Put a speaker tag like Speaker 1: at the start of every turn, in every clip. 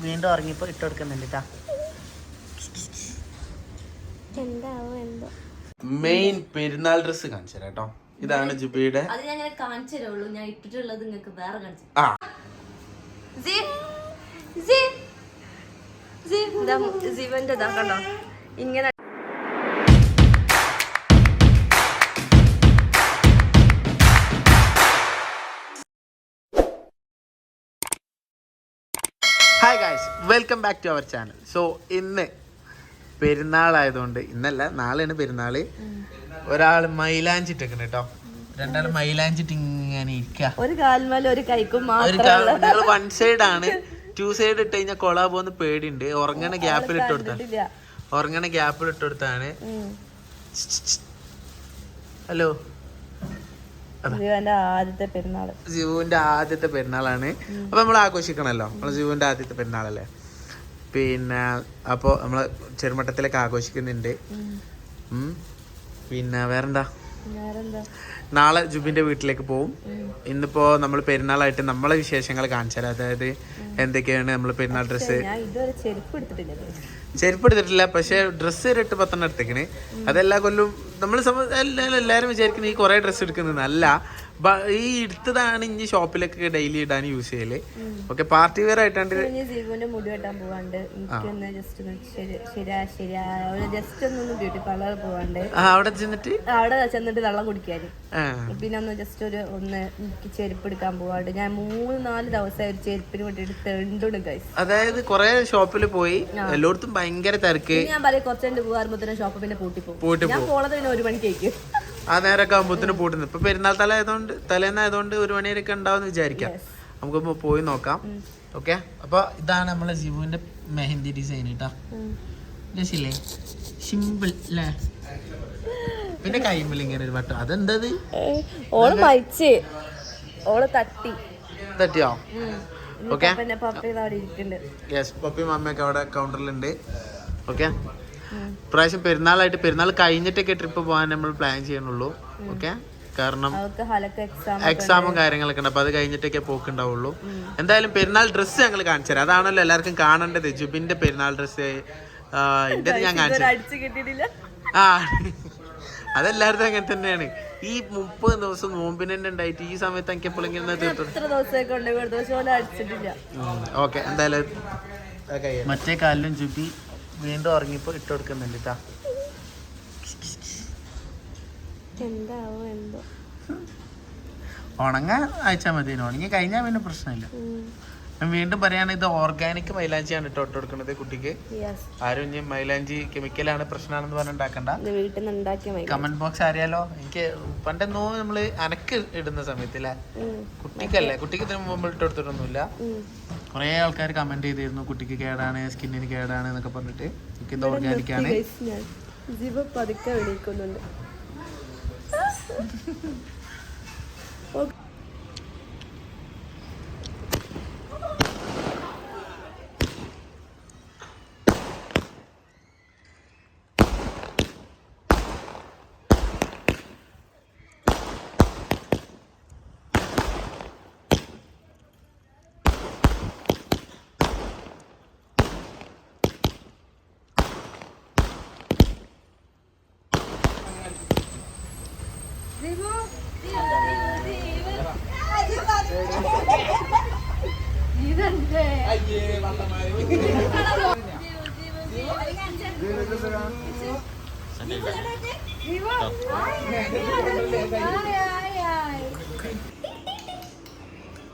Speaker 1: വീണ്ടും ഇറങ്ങിയപ്പോ ഇട്ട് കൊടുക്കുന്നുണ്ട് കേട്ടാ
Speaker 2: എന്താവോ എന്തോ.
Speaker 3: മെയിൻ പെരുന്നാൾ ഡ്രസ് കാണിച്ചു കേട്ടോ. ഇതാണ് ജിബിയുടെ.
Speaker 2: അത് ഞാൻ അങ്ങനെ കാണിച്ചു തരുള്ളൂ. ഞാൻ ഇട്ടിട്ടുള്ളത് നിങ്ങൾക്ക് വേറെ കാണിച്ചു
Speaker 3: ആ.
Speaker 2: ജീവന്റെ കണ്ടോ? ഇങ്ങനെ
Speaker 3: hi guys welcome back to our channel so ഇന്ന് പെരുന്നാളായതുകൊണ്ട് ഇന്നല്ല നാളെയാണ് പെരുന്നാൾ ഒരാൾ മൈലാഞ്ചിട്ടേക്കണ് കേട്ടോ രണ്ടാൾ മൈലാഞ്ചിട്ട് ഇങ്ങനെ ഇരിക്കുക
Speaker 2: ഒരു കാൽമേലും ഒരു കൈക്കും
Speaker 3: ഒരു നിങ്ങൾ വൺ സൈഡ് ആണ്. ടു സൈഡ് ഇട്ട് കഴിഞ്ഞാൽ കൊളാ പോകുന്ന പേടിയുണ്ട് ഉറങ്ങണ ഗ്യാപ്പിൽ ഇട്ട് കൊടുത്താണ്. ഉറങ്ങണ ഗ്യാപ്പിൽ ഇട്ട് കൊടുത്താണ്. ഹലോ.
Speaker 2: ജീവന്റെ ആദ്യത്തെ
Speaker 3: ജിവുവിന്റെ ആദ്യത്തെ പെരുന്നാളാണ്. അപ്പൊ നമ്മൾ ആഘോഷിക്കണല്ലോ. നമ്മളെ ജിവുവിന്റെ ആദ്യത്തെ പെരുന്നാളല്ലേ? പിന്നെ അപ്പോൾ നമ്മൾ ചെറുമട്ടത്തിലൊക്കെ ആഘോഷിക്കുന്നുണ്ട്. പിന്നെ വേറെന്താ? നാളെ ജുബിന്റെ വീട്ടിലേക്ക് പോവും. ഇന്നിപ്പോ നമ്മൾ പെരുന്നാളായിട്ട് നമ്മളെ വിശേഷങ്ങൾ കാണിച്ചു അതായത് എന്തൊക്കെയാണ് നമ്മൾ പെരുന്നാൾ ഡ്രസ്സ്?
Speaker 2: ചെരുപ്പ് എടുത്തിട്ടില്ല
Speaker 3: പക്ഷെ ഡ്രസ്സ് ഇരട്ട് പത്തെണ്ണം എടുത്തേക്കണ്. അതെല്ലാ കൊല്ലും നമ്മൾ എല്ലാവരും വിചാരിക്കുന്നത് ഈ കുറേ ഡ്രസ്സ് എടുക്കുന്നത് അല്ല ബ- ഈ എടുത്തതാണ് ഇനി ഷോപ്പിലൊക്കെ ഡെയിലി ഇടാൻ യൂസ് ചെയ്യൽ. ഓക്കെ പാർട്ടി വെയർ ആയിട്ടാണ്ട്
Speaker 2: ജീവന്റെ മുടി വെട്ടാൻ പോവാണ്ട്. എനിക്കൊന്ന് ജസ്റ്റ് ശരിയാ ശരിയാ. ജസ്റ്റ് ഒന്ന് ബ്യൂട്ടി പാർലർ പോവാണ്ട്.
Speaker 3: അവിടെ ചെന്നിട്ട്?
Speaker 2: അവിടെ ചെന്നിട്ട് വെള്ളം
Speaker 3: കുടിക്കാൻ
Speaker 2: പിന്നെ ഒന്ന് ജസ്റ്റ് ഒരു ഒന്ന് എനിക്ക് ചെരുപ്പ് എടുക്കാൻ പോവാണ്ട്. ഞാൻ മൂന്ന് നാല് ദിവസം ഒരു ചെരുപ്പിന് വേണ്ടിയിട്ട് തെണ്ടുണ്ട് ഗൈസ്
Speaker 3: അതായത് കുറെ ഷോപ്പിൽ പോയി. എല്ലായിടത്തും ഭയങ്കര തിരക്ക്.
Speaker 2: ഞാൻ പറയാം കുറച്ചു പോകാറുമ്പോ തന്നെ ഷോപ്പ് പിന്നെ പൂട്ടി പോകും ഞാൻ പോണത് പിന്നെ ഒരു മണിക്കേക്ക്
Speaker 3: ആ നേരമൊക്കെ ആകുമ്പോത്തിന് പൂട്ടുന്നു ഇപ്പൊ പെരുന്നാൾ തല ആയതുകൊണ്ട് തലേന്നായതുകൊണ്ട് ഒരു മണിവരെയൊക്കെ ഉണ്ടാവും വിചാരിക്കാം. നമുക്ക് പോയി നോക്കാം. ഓക്കെ? അപ്പൊ ഇതാണ് നമ്മളെ ജിബുവിന്റെ മെഹന്തി ഡിസൈൻ കേട്ടാ രസില്ലേ സിമ്പിൾ അല്ലേ പിന്നെ കൈമ്പിൽ ഇങ്ങനെ ഒരു വട്ടം. അതെന്തത്?
Speaker 2: ഓൾ മരിച്ച്. ഓൾ തട്ടി.
Speaker 3: തട്ടിയോ? ഓക്കെ? യെസ് പപ്പി മമ്മയൊക്കെ അവിടെ കൗണ്ടറിലുണ്ട് ഓക്കെ? ഇപ്രാവശ്യം പെരുന്നാളായിട്ട് പെരുന്നാൾ കഴിഞ്ഞിട്ടൊക്കെ ട്രിപ്പ് പോകാൻ നമ്മൾ പ്ലാൻ ചെയ്യണുള്ളൂ ഓക്കെ കാരണം
Speaker 2: അവർക്ക് ഹലക്ക് എക്സാം
Speaker 3: എക്സാമും കാര്യങ്ങളൊക്കെ ഉണ്ട്. അപ്പൊ അത് കഴിഞ്ഞിട്ടൊക്കെ പോക്കുണ്ടാവുള്ളൂ. എന്തായാലും പെരുന്നാൾ ഡ്രസ്സ് ഞങ്ങൾ കാണിച്ചു തരാം. അതാണല്ലോ എല്ലാവർക്കും കാണേണ്ടത്. ജുബിന്റെ പെരുന്നാൾ ഡ്രസ്സ് എന്റെ ഞാൻ കാണിച്ചു ആ അതെല്ലാവരും അങ്ങനെ തന്നെയാണ്. ഈ മുപ്പത് ദിവസം നോമ്പിന് തന്നെ ഉണ്ടായിട്ട് ഈ സമയത്ത് എനിക്ക് എപ്പോഴെങ്കിലും ഓക്കെ എന്തായാലും മറ്റേ കാലിലും ചുറ്റി വീണ്ടും ഉറങ്ങിപ്പോ ഇട്ട് കൊടുക്കുന്നുണ്ട് കേട്ടാ
Speaker 2: എന്താവോ എന്തോ.
Speaker 3: ഉണങ്ങാൻ അയച്ചാൽ മതി ഉണങ്ങി കഴിഞ്ഞാൽ പിന്നെ പ്രശ്നമില്ല. ഞാൻ വീണ്ടും പറയാണ് ഇത് ഓർഗാനിക് മൈലാഞ്ചി ആണ് ഇട്ട് ഇട്ട് കൊടുക്കുന്നത് കുട്ടിക്ക്. ആരും ഇനി മൈലാഞ്ചി കെമിക്കലാണ് പ്രശ്നമാണെന്ന് പറഞ്ഞുണ്ടാക്കണ്ട കമന്റ് ബോക്സ് അറിയാലോ? എനിക്ക് പണ്ടെന്നോ നമ്മൾ അനക്ക് ഇടുന്ന സമയത്തില്ലേ കുട്ടിക്കല്ലേ? കുട്ടിക്ക് ഇതിനു മുമ്പ് ഇട്ട് കൊടുത്തിട്ടൊന്നുമില്ല. കുറെ ആൾക്കാർ കമന്റ് ചെയ്തിരുന്നു കുട്ടിക്ക് കേടാണ് സ്കിന്നിന് കേടാണ് എന്നൊക്കെ പറഞ്ഞിട്ട്. എനിക്ക് ഇത് ഓർഗാനിക് ആണ്.
Speaker 2: പതുക്കെ വിളിക്കുന്നുണ്ട്.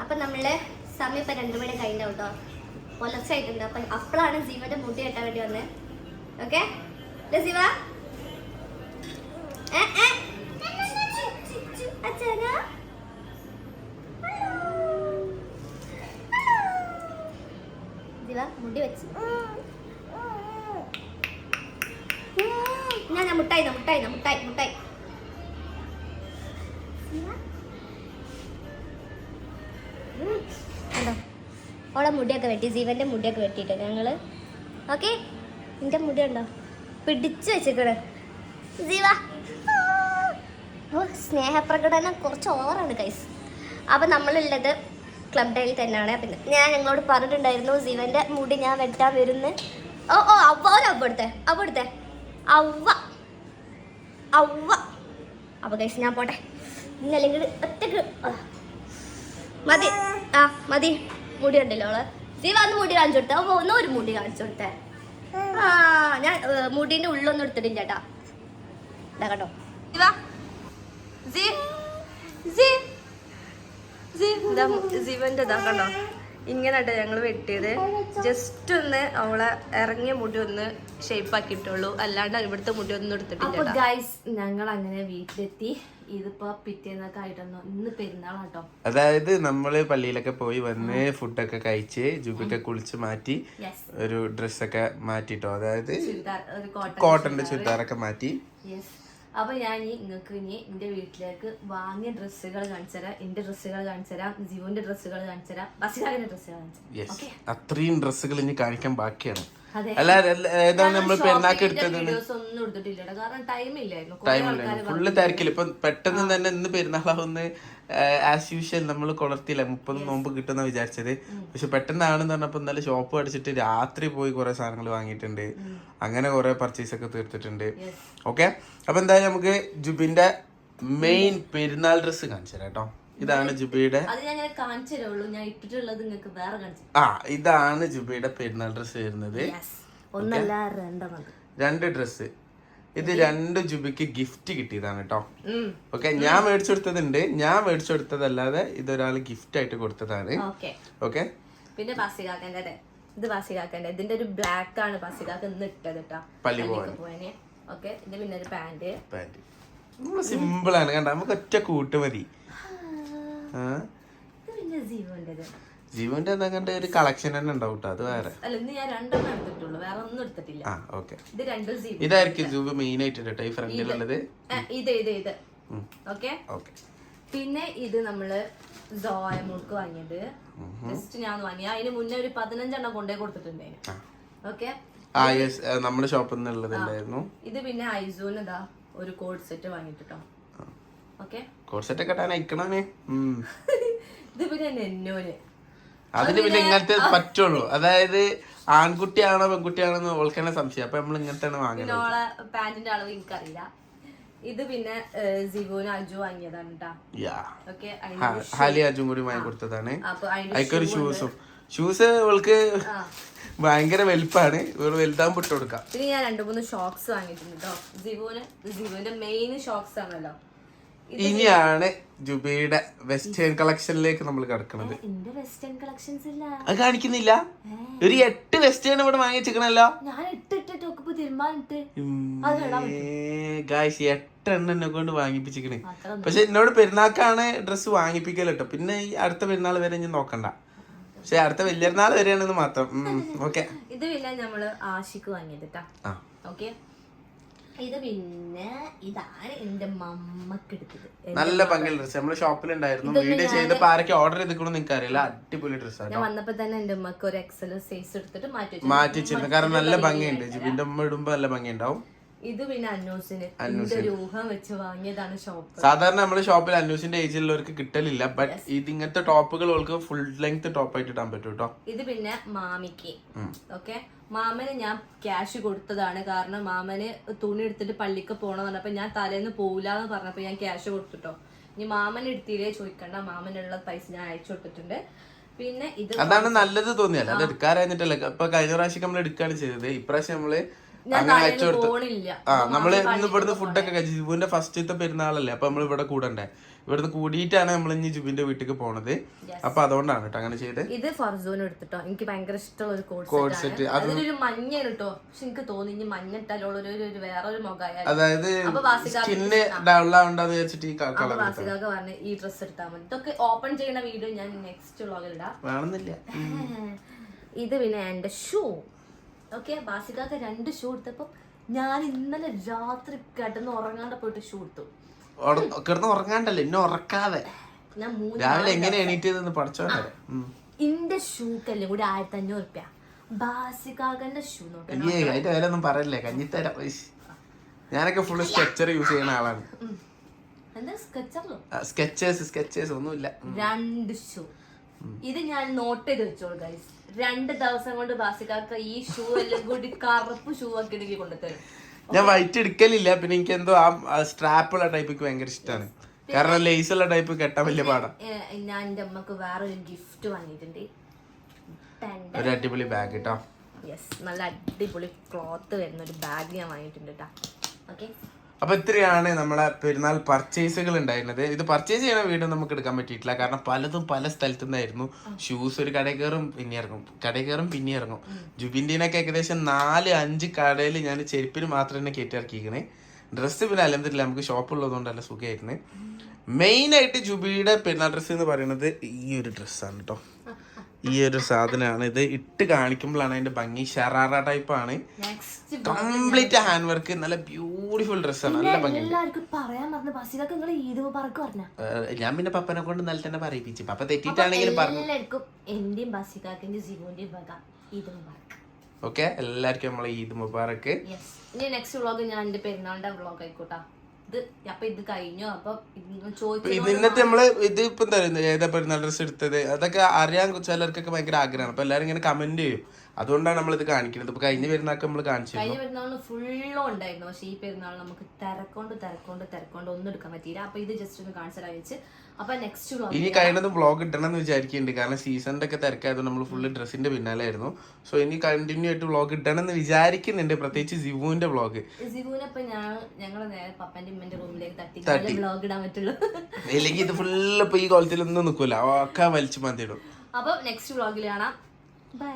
Speaker 4: അപ്പം നമ്മൾ സമയം ഇപ്പൊ രണ്ടു മണി കഴിഞ്ഞു കേട്ടോ. പുലർച്ചയായിട്ടുണ്ട് അപ്പൊ അപ്പോഴാണ് ജീവന്റെ മുടി കെട്ടാൻ വേണ്ടി വന്നത് ഓക്കെ ജീവ? മുടി വെച്ച്. ഞാൻ ഞാൻ മുട്ടായി മുട്ടായി മുട്ടായി മുട്ടായി. കണ്ടോ ഓളെ മുടിയൊക്കെ വെട്ടി ജീവന്റെ മുടിയൊക്കെ വെട്ടിയിട്ട് ഞങ്ങൾ? ഓക്കെ? നിന്റെ മുടി ഉണ്ടോ പിടിച്ചു വെച്ചേക്കണ്. ജീവ. ഓ സ്നേഹപ്രകടനം കുറച്ച് ഓവറാണ് കൈസ് അപ്പം നമ്മളുള്ളത് ക്ലബ് ഡേയിൽ തന്നെയാണ്. പിന്നെ ഞാൻ ഞങ്ങളോട് പറഞ്ഞിട്ടുണ്ടായിരുന്നു ജീവന്റെ മുടി ഞാൻ വെട്ടാൻ വരുന്നു. ഓ ഓ അവ അവിടുത്തെ എടുത്തേ അവ അവ അവ അപ്പൊ കഴിച്ച് ഞാൻ പോട്ടെ. ഇന്നല്ലെങ്കിൽ ഒറ്റയ്ക്ക്. മതി ആ മതി. മുടി ഉണ്ടല്ലോ അവൾ? ജീവ അന്ന് മുടി കാണിച്ചു കൊടുത്തേ. ഓ ഒന്ന് ഒരു മുടി കാണിച്ചു കൊടുത്തേ. ആ ഞാൻ മുടീന്റെ ഉള്ളൊന്നും എടുത്തിട്ടില്ല ചേട്ടാ ഇതാ കേട്ടോ
Speaker 2: ജീവ ജീ ജി. ജീവന്റെ ഇതാ കണ്ടോ? ഇങ്ങനെട്ടോ ഞങ്ങൾ വെട്ടിയത്. ജസ്റ്റ് ഒന്ന് അവളെ ഇറങ്ങിയ മുടി ഒന്ന് ഷേപ്പ് ആക്കിയിട്ടുള്ളൂ. അല്ലാണ്ട് ഇവിടുത്തെ മുടി ഒന്നും എടുത്തിട്ടില്ല ഗൈസ് ഞങ്ങൾ അങ്ങനെ വീട്ടിലെത്തി. ഇതിപ്പോ പിറ്റേന്നൊക്കെ ആയിട്ടൊന്നു ഇന്ന് പെരുന്നാളാട്ടോ.
Speaker 3: അതായത് നമ്മൾ പള്ളിയിലൊക്കെ പോയി വന്ന് ഫുഡൊക്കെ കഴിച്ച് ജുബിക്കെ കുളിച്ച് മാറ്റി ഒരു ഡ്രസ്സൊക്കെ മാറ്റിട്ടോ. അതായത് കോട്ടന്റെ ചുരിദാറൊക്കെ മാറ്റി.
Speaker 2: അപ്പൊ ഞാൻ ഈ നിങ്ങൾക്ക് ഇനി എന്റെ വീട്ടിലേക്ക് വാങ്ങിയ ഡ്രസ്സുകൾ കാണിച്ചു തരാം. എന്റെ ഡ്രസ്സുകൾ കാണിച്ചു തരാം. ജിയോന്റെ ഡ്രസ്സുകൾ കാണിച്ചു തരാം. ബസ്സിലാകിന്റെ ഡ്രസ്സുകൾ കാണിച്ചു
Speaker 3: അത്രയും ഡ്രസ്സുകൾ ഇനി കാണിക്കാൻ ബാക്കിയാണ്. അല്ല ഏതാണ് നമ്മൾ പെരുന്നാക്ക് എടുത്തത്?
Speaker 2: ടൈം ഇല്ലായിരുന്നു.
Speaker 3: ഫുള്ള് തിരക്കില്ല ഇപ്പൊ പെട്ടെന്ന് തന്നെ ഇന്ന് പെരുന്നാളാവുന്ന ആസ് യൂഷ്വൽ നമ്മൾ കൊളർത്തില്ല മുപ്പത് നോമ്പ് കിട്ടുന്ന വിചാരിച്ചത്. പക്ഷെ പെട്ടെന്നാണെന്ന് പറഞ്ഞപ്പോൾ ഇന്നലെ ഷോപ്പ് അടിച്ചിട്ട് രാത്രി പോയി കുറെ സാധനങ്ങൾ വാങ്ങിയിട്ടുണ്ട്. അങ്ങനെ കുറെ പർച്ചേസ് ഒക്കെ തീർത്തിട്ടുണ്ട്. ഓക്കെ അപ്പൊ എന്തായാലും നമുക്ക് ജുബിന്റെ മെയിൻ പെരുന്നാൾ ഡ്രസ് കാണിച്ചു തരാം കേട്ടോ. ഇതാണ് ജുബിയുടെ ആ ഇതാണ് ജുബിയുടെ പെരുന്നാൾ ഡ്രസ് വരുന്നത്. രണ്ട് ഡ്രസ്സ് ഇത് രണ്ട് ജുബിക്ക് ഗിഫ്റ്റ് കിട്ടിയതാണ് കേട്ടോ ഓക്കെ ഞാൻ മേടിച്ചെടുത്തതുണ്ട്. ഞാൻ മേടിച്ചെടുത്തതല്ലാതെ ഇതൊരാൾ ഗിഫ്റ്റ് ആയിട്ട് കൊടുത്തതാണ്.
Speaker 2: ഓക്കെ പിന്നെ ബാസികാക്കന്റെ ഇത് ബാസികാക്കന്റെ. ഇതിന്റെ ഒരു ബ്ലാക്ക് ആണ് ബാസികാക്ക ഇന്ന് ഇട്ടത് കേട്ടോ
Speaker 3: പള്ളി.
Speaker 2: പോവാന് ഓക്കെ ഇത് പിന്നെ ഒരു പാന്റ്
Speaker 3: പാന്റ് സിമ്പിൾ ആണ്. കണ്ട? നമുക്ക് ഒറ്റ കൂട്ട് മതി.
Speaker 2: പിന്നെ
Speaker 3: ജീവന്റെ എന്തെങ്കിലും ഒരു കളക്ഷൻ തന്നെ ഉണ്ടാവും കേട്ടോ അത് വേറെ.
Speaker 2: അല്ല ഇന്ന് ഞാൻ രണ്ടെണ്ണം എടുത്തിട്ടുള്ളൂ വേറെ ഒന്നും എടുത്തിട്ടില്ല.
Speaker 3: ആ ഓക്കെ
Speaker 2: ഇത് രണ്ടും ജീവൻ
Speaker 3: ഇതായിരിക്കും ജൂബ് മെയിൻ ആയിട്ട് കേട്ടോ ഈ ഫ്രണ്ടിലുള്ളത്
Speaker 2: ആ, ഇത് ഇത് ഇത്. ഓക്കെ
Speaker 3: ഓക്കെ
Speaker 2: പിന്നെ ഇത് നമ്മൾ സോയമൂൾക്ക് വാങ്ങിയത്. ജസ്റ്റ് ഞാൻ വാങ്ങി. അതിന് മുന്നേ ഒരു പതിനഞ്ചെണ്ണം കൊണ്ടേ കൊടുത്തിട്ടുണ്ടായിരുന്നു ഓക്കെ
Speaker 3: ആ യെസ് നമ്മുടെ ഷോപ്പിൽ
Speaker 2: ഇത് പിന്നെ ഐസൂന് ഇതാ ഒരു കോഡ് സെറ്റ് വാങ്ങിട്ടോ ഓക്കെ
Speaker 3: കോഴ്സെറ്റ് ഒക്കെ ഇട്ടാൻ
Speaker 2: ഇത് പിന്നെ നെന്നോന്.
Speaker 3: അതിന് പിന്നെ ഇങ്ങനത്തെ പറ്റുള്ളൂ. അതായത് ആൺകുട്ടിയാണോ പെൺകുട്ടിയാണോ എന്ന് ഓൾക്ക് തന്നെ സംശയം അപ്പൊ നമ്മൾ ഇങ്ങനത്തെയാണ് വാങ്ങുന്നത്
Speaker 2: പാന്റിന്റെ അളവ് എനിക്കറിയില്ല. ഇത് പിന്നെ ജിവോന് അജു വാങ്ങിയതാണ്
Speaker 3: ഹാലി അജും കൂടി വാങ്ങി കൊടുത്തതാണ്. അതിക്കൊരു ഷൂസും ഷൂസ് ഇവൾക്ക് ഭയങ്കര വലുപ്പാണ്. ഇവൾ വലുതാകുമ്പോ ഇട്ട് കൊടുക്കാം.
Speaker 2: പിന്നെ ഞാൻ രണ്ടു മൂന്ന് ഷോക്സ് വാങ്ങിയിട്ടുണ്ട് കേട്ടോ ജിവോന് ജിവോന്റെ മെയിൻ ഷോക്സ് ആണല്ലോ.
Speaker 3: ഇനിയാണ് ജുബയുടെ വെസ്റ്റേൺ കളക്ഷനിലേക്ക് നമ്മൾ കിടക്കുന്നത് അത് കാണിക്കുന്നില്ല. ഒരു എട്ട് വെസ്റ്റേൺ ഇവിടെ വാങ്ങി വെച്ചിക്കണല്ലോ
Speaker 2: ഞാൻ ഇട്ടിട്ടിട്ട് ഒക്കെ തീരുമാനിട്ട്
Speaker 3: ഗായ്സ് എട്ടെണ്ണം എന്നെ കൊണ്ട് വാങ്ങിപ്പിച്ചിക്കണേ പക്ഷെ എന്നോട് പെരുന്നാക്കാണ് ഡ്രസ്സ് വാങ്ങിപ്പിക്കൽ കേട്ടോ. പിന്നെ ഈ അടുത്ത പെരുന്നാൾ വരെ ഞാൻ നോക്കണ്ട. പക്ഷെ അടുത്ത വലിയ നാൾ വരെയാണെന്ന് മാത്രം. ഓക്കെ
Speaker 2: ഇത് പിന്നെ നമ്മൾ ആശിക്ക് വാങ്ങിയത് ഓക്കെ ഇത് പിന്നെ ഇതാണ് എന്റെ മമ്മക്ക് എടുത്തത്.
Speaker 3: നല്ല ഭംഗിയുള്ള ഡ്രസ്സ് നമ്മൾ ഷോപ്പിലുണ്ടായിരുന്നു വീഡിയോ ചെയ്തപ്പോ ആരൊക്കെ ഓർഡർ ചെയ്തിക്കണമെന്ന് നിങ്ങൾക്ക് അറിയില്ല അടിപൊളി ഡ്രസ്സാണ്
Speaker 2: ഞാൻ വന്നപ്പോ തന്നെ എന്റെ ഉമ്മക്ക് ഒരു എക്സൽ സൈസ് എടുത്തിട്ട് മാറ്റി
Speaker 3: മാറ്റിച്ചിരുന്നു കാരണം നല്ല ഭംഗിയുണ്ട്. ജിബിന്റെ ഉമ്മ ഇടുമ്പോ നല്ല ഭംഗിയുണ്ടാവും.
Speaker 2: ഇത് പിന്നെ അന്നൂസിന്. ഒരു ഊഹം വെച്ച് വാങ്ങിയതാണ് ഷോപ്പ്
Speaker 3: സാധാരണ നമ്മൾ ഷോപ്പിൽ അന്നൂസിന്റെ ഏജ് ഏജിലുള്ളവർക്ക് കിട്ടലില്ല ബട്ട് ഇത് ഇങ്ങനത്തെ ടോപ്പുകൾ അവൾക്ക് ഫുൾ ലെങ്ത് ടോപ്പ് ആയിട്ട് ഇടാൻ പറ്റും കേട്ടോ
Speaker 2: ഇത് പിന്നെ മാമിക്ക്. ഓക്കെ മാമന് ഞാൻ ക്യാഷ് കൊടുത്തതാണ്. കാരണം മാമന് തുണി എടുത്തിട്ട് പള്ളിക്ക് പോകണം പറഞ്ഞപ്പോ ഞാൻ തലേന്ന് പോവില്ല എന്ന് പറഞ്ഞപ്പോ ഞാൻ ക്യാഷ് കൊടുത്തിട്ടോ ഇനി മാമൻ എടുത്തില്ലേ ചോദിക്കണ്ട. മാമനുള്ള പൈസ ഞാൻ അയച്ചു കൊടുത്തിട്ടുണ്ട്. പിന്നെ ഇത്
Speaker 3: അതാണ് നല്ലത് തോന്നിയല്ല അത് എടുക്കാറായിരുന്നിട്ടല്ല. ഇപ്പൊ കഴിഞ്ഞ പ്രാവശ്യം നമ്മൾ എടുക്കുകയാണ് ചെയ്തത്. ഇപ്രാവശ്യം
Speaker 2: നമ്മൾ
Speaker 3: അങ്ങനെ അയച്ചു കൊടുത്തു ആ നമ്മൾ ഇന്ന് ഇവിടുന്ന് ഫുഡൊക്കെ കഴിച്ചു ജിബുവിന്റെ ഫസ്റ്റത്തെ പെരുന്നാളല്ലേ അപ്പൊ നമ്മൾ ഇവിടെ കൂടണ്ടേ? ഇവിടുന്ന് കൂടിയിട്ടാണ് നമ്മൾ ഇനി ജുബിന്റെ വീട്ടിലേക്ക് പോണത്. അപ്പൊ അതുകൊണ്ടാണ് കേട്ടോ അങ്ങനെ ചെയ്ത്.
Speaker 2: ഇത് ഫർസൂൻ എടുത്തിട്ടോ. എനിക്ക് ഭയങ്കര ഇഷ്ടമുള്ള ഒരു കോഡ് സെറ്റ് അതിലൊരു മഞ്ഞ കേട്ടോ. പക്ഷെ എനിക്ക് തോന്നി ഇനി മഞ്ഞ ഇട്ടാലുള്ള ഒരു വേറൊരു മുഖമായ
Speaker 3: അതായത് സ്കിന്ന് ആവണ്ടെന്ന് വെച്ചിട്ട് ഈ കളർ
Speaker 2: വാസികാക്ക് പറഞ്ഞ് ഈ ഡ്രസ് എടുത്താൽ മതി. ഇതൊക്കെ ഓപ്പൺ ചെയ്യുന്ന വീഡിയോ ഞാൻ നെക്സ്റ്റ് വ്ളോഗിൽ ഇടാം.
Speaker 3: വേണമെന്നില്ല.
Speaker 2: ഇത് പിന്നെ എന്റെ ഷൂ ഓക്കെ ബാസികാക്ക് രണ്ട് ഷൂ എടുത്തപ്പോ ഞാൻ ഇന്നലെ രാത്രി കിടന്ന് ഉറങ്ങാണ്ട് പോയിട്ട് ഷൂ എടുത്തു.
Speaker 3: കിടന്ന് ഉറങ്ങാണ്ടല്ലേ എന്നെ ഉറക്കാതെ.
Speaker 2: ഞാൻ മൂന്ന്
Speaker 3: രാവിലെ എങ്ങനെ എണീറ്റ് പഠിച്ചോ
Speaker 2: ഇന്റെ ഷൂക്കല്ലേ കൂടി ആയിരത്തി അഞ്ഞൂറ് റുപ്യ ബാസികാകന്റെ ഷൂ
Speaker 3: അയ്യേ അതിന്റെ വില ഒന്നും പറയല്ലേ കഞ്ഞിത്തരാം. ഞാനൊക്കെ ഫുൾ സ്കെച്ചർ യൂസ് ചെയ്യുന്ന ആളാണ്. സ്കെച്ചേഴ്സ് സ്കെച്ചേഴ്സ് ഒന്നുമില്ല.
Speaker 2: രണ്ട് ഷൂ ഇത് ഞാൻ നോട്ട് ചെയ്ത് വെച്ചോളൂ ഗൈസ് രണ്ട് ദിവസം കൊണ്ട് ബാസിക്കാർക്ക് ഈ ഷൂ എല്ലാം കൂടി കറുപ്പ് ഷൂ ഒക്കെ എനിക്ക് കൊണ്ടുതരും
Speaker 3: ഞാൻ വൈറ്റ് എടുക്കലില്ല പിന്നെ എനിക്ക് എന്തോ ആ സ്ട്രാപ്പുള്ള ടൈപ്പ് എനിക്ക് ഭയങ്കര ഇഷ്ടമാണ് കാരണം ലേസ് ഉള്ള ടൈപ്പ് കെട്ടാൻ വലിയ
Speaker 2: പാടാണ് ഞാൻ എന്റെ അമ്മയ്ക്ക് വേറെ ഒരു ഗിഫ്റ്റ് വാങ്ങിയിട്ടുണ്ട്
Speaker 3: ഒരു അടിപൊളി ബാഗ് കേട്ടോ
Speaker 2: യെസ് നല്ല അടിപൊളി ക്ലോത്ത് വരുന്ന ഒരു ബാഗ് ഞാൻ വാങ്ങിയിട്ടുണ്ട് കേട്ടോ ഓക്കെ
Speaker 3: അപ്പൊ ഇത്രയാണ് നമ്മളെ പെരുന്നാൾ പർച്ചേസുകൾ ഉണ്ടായിരുന്നത്. ഇത് പർച്ചേസ് ചെയ്യണ വീട് നമുക്ക് എടുക്കാൻ പറ്റിയിട്ടില്ല. കാരണം പലതും പല സ്ഥലത്തു നിന്നായിരുന്നു. ഷൂസ് ഒരു കടയിൽ കയറും പിന്നെ ഇറങ്ങും. കടയിൽ കയറും പിന്നെ ഇറങ്ങും. ജുബിന്റെനൊക്കെ ഏകദേശം നാല് അഞ്ച് കടയിൽ ഞാൻ ചെരുപ്പിന് മാത്രം തന്നെ കയറ്റി ഇറക്കിക്കണേ ഡ്രസ്സ് പിന്നെ അലമ്പത്തില്ല നമുക്ക് ഷോപ്പ് ഉള്ളതുകൊണ്ട് നല്ല സുഖമായിരുന്നു. മെയിൻ ആയിട്ട് ജുബിയുടെ പെരുന്നാൾ ഡ്രസ്സ് എന്ന് പറയുന്നത് ഈ ഒരു ഡ്രസ്സാണ് കേട്ടോ ഈ ഒരു സാധനമാണ്. ഇത് ഇട്ട് കാണിക്കുമ്പോഴാണ് അതിന്റെ ഭംഗി. ഷറാറ ടൈപ്പ് ആണ്. കംപ്ലീറ്റ് ഹാൻഡ് വർക്ക് നല്ല ബ്യൂട്ടിഫുൾ ഡ്രസ്സാണ് നല്ല ഭംഗി ഞാൻ പിന്നെ പപ്പനെ കൊണ്ട് നല്ല തന്നെ പറയിപ്പിച്ചു. പപ്പ തെറ്റിട്ടാണെങ്കിലും പറഞ്ഞു.
Speaker 2: എന്റെയും ബസിക്കാക്കിന്റെയും സിബുവിന്റെയും
Speaker 3: ഓക്കെ എല്ലാവർക്കും നമ്മളെ ഈദ് മുബാറക്ക്.
Speaker 2: നെക്സ്റ്റ് വ്ളോഗ് ഞാൻ എന്റെ പെരുന്നാളിന്റെ വ്ളോഗ് ആയിക്കോട്ടാ. ഇത് അപ്പൊ ഇത് കഴിഞ്ഞു? അപ്പൊ
Speaker 3: ഇന്നത്തെ നമ്മൾ ഇത് ഇപ്പം തരുന്നത് ഏതാ പെരുന്നാൾ ഡ്രസ് എടുത്തത്? അതൊക്കെ അറിയാൻ ചിലർക്കൊക്കെ ഭയങ്കര ആഗ്രഹമാണ്. അപ്പൊ എല്ലാരും ഇങ്ങനെ കമന്റ് ചെയ്യും. അതുകൊണ്ടാണ് നമ്മൾ ഇത് കാണിക്കുന്നത്. ഇപ്പൊ കഴിഞ്ഞ പെരുന്നാൾക്ക് നമ്മൾ കാണിച്ചു
Speaker 2: കഴിഞ്ഞ പെരുന്നാളിന് ഫുള്ളും ഉണ്ടായിരുന്നു. പക്ഷെ ഈ പെരുന്നാൾ നമുക്ക് തിരക്കൊണ്ട് തിരക്കൊണ്ട് തിരക്കൊണ്ട് ഒന്നും എടുക്കാൻ പറ്റിയില്ല. അപ്പൊ ഇത് ജസ്റ്റ് ഒന്ന് കാണിച്ചാൽ വെച്ച്
Speaker 3: ഇനി കഴിയുന്നതും വ്ളോഗ് ഇടണം എന്ന് വിചാരിക്കുന്നുണ്ട്. കാരണം സീസണിന്റെ ഒക്കെ തിരക്കായതുകൊണ്ട് നമ്മൾ ഫുള്ള് ഡ്രസ്സിന്റെ പിന്നാലായിരുന്നു സോ ഇനി കണ്ടിന്യൂ ആയിട്ട് വ്ളോഗ് ഇടണം എന്ന് വിചാരിക്കുന്നുണ്ട്. പ്രത്യേകിച്ച് ജിവുവിന്റെ വ്ളോഗ്
Speaker 2: തട്ടി
Speaker 3: ഇല്ലെങ്കിൽ ഇത് ഫുള്ള് ഇപ്പൊ ഈ കോലത്തിലൊന്നും നിക്കൂല. ഒക്കെ വലിച്ചു മന്തിടും
Speaker 2: അപ്പൊ നെക്സ്റ്റ് വ്ളോഗിൽ കാണാം. ബൈ